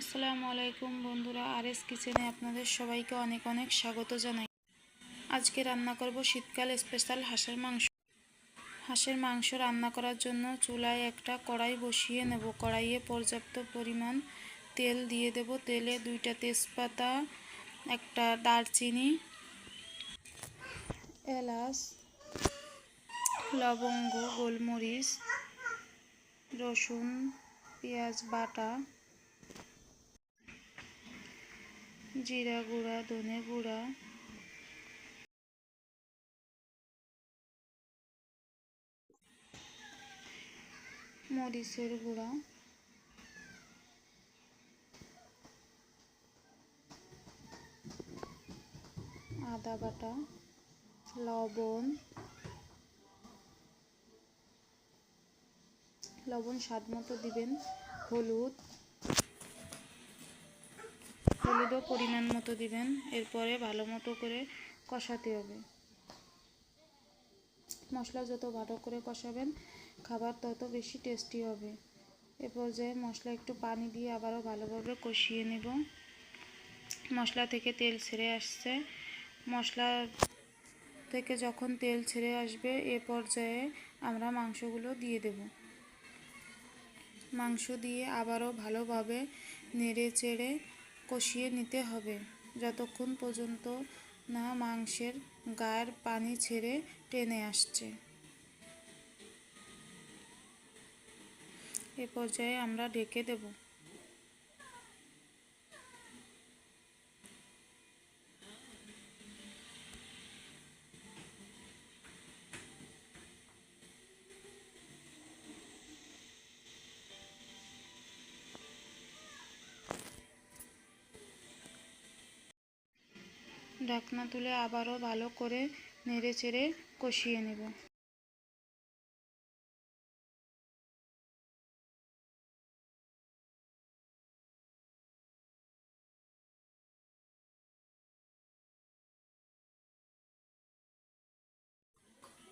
আসসালামু আলাইকুম বন্ধুরা আর এস কিচেনে আপনাদের সবাইকে অনেক অনেক স্বাগত জানাই। আজকে রান্না করব শীতকাল স্পেশাল হাঁসের মাংস। হাঁসের মাংস রান্না করার জন্য চুলায় একটা কড়াই বসিয়ে নেব। কড়াইয়ে পর্যাপ্ত পরিমাণ তেল দিয়ে দেব। তেলে দুইটা তেজপাতা, একটা দারচিনি, এলাচ, লবঙ্গ, গোলমরিচ, রসুন, পেঁয়াজ, বাটা জিরা গুঁড়া ধনে গুঁড়া। মরিচের গুঁড়া। আদা বাটা লবণ। লবণ স্বাদ মতো দিবেন হলুদ। হলুদও পরিমাণ মতো দিবেন, এরপরে ভালো মতো করে কষাতে হবে। মশলা যত ভালো করে কষাবেন, খাবার তত বেশি টেস্টি হবে। এ পর্যায়ে মশলা একটু পানি দিয়ে আবারও ভালোভাবে কষিয়ে নেব। মশলা থেকে তেল ছেড়ে আসছে। মশলা থেকে যখন তেল ছেড়ে আসবে, এ পর্যায়ে আমরা মাংসগুলো দিয়ে দেব। মাংস দিয়ে আবারও ভালোভাবে নেড়ে চেড়ে কষিয়ে নিতে হবে। যতক্ষণ পর্যন্ত না মাংসের গায়ের পানি ছেড়ে টেনে আসছে। এ পর্যায়ে আমরা ঢেকে দেব। ঢাকনা তুলে আবারও ভালো করে নেড়ে চেড়ে কষিয়ে নেব।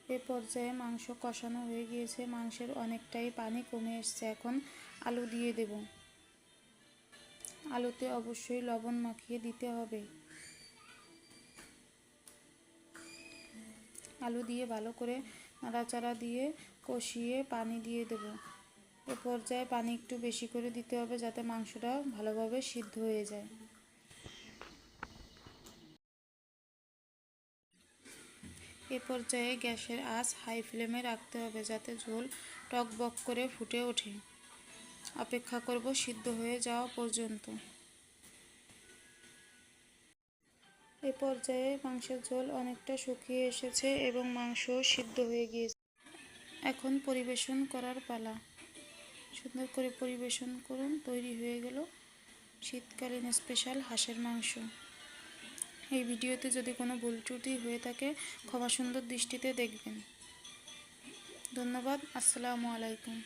এ পর্যায়ে মাংস কষানো হয়ে গিয়েছে। মাংসের অনেকটাই পানি কমে এসছে। এখন আলু দিয়ে দেব। আলুতে অবশ্যই লবণ মাখিয়ে দিতে হবে। আলু দিয়ে ভালো করে নাড়াচাড়া দিয়ে কষিয়ে পানি দিয়ে দেব। এ পর্যায়ে পানি একটু বেশি করে দিতে হবে যাতে মাংসটা ভালোভাবে সিদ্ধ হয়ে যায়। এ পর্যায়ে গ্যাসের আঁচ হাই ফ্লেমে রাখতে হবে যাতে ঝোল টকবক করে ফুটে ওঠে। অপেক্ষা করব সিদ্ধ হয়ে যাওয়া পর্যন্ত। এ পর্যায়ে মাংসের ঝোল অনেকটা শুকিয়ে এসেছে এবং মাংস সিদ্ধ হয়ে গিয়েছে। এখন পরিবেশন করার পালা। সুন্দর করে পরিবেশন করুন, তৈরি হয়ে গেল শীতকালীন স্পেশাল হাঁসের মাংস। এই ভিডিওতে যদি কোনো ভুল ত্রুটি হয়ে থাকে ক্ষমা সুন্দর দৃষ্টিতে দেখবেন। ধন্যবাদ, আসসালামু আলাইকুম।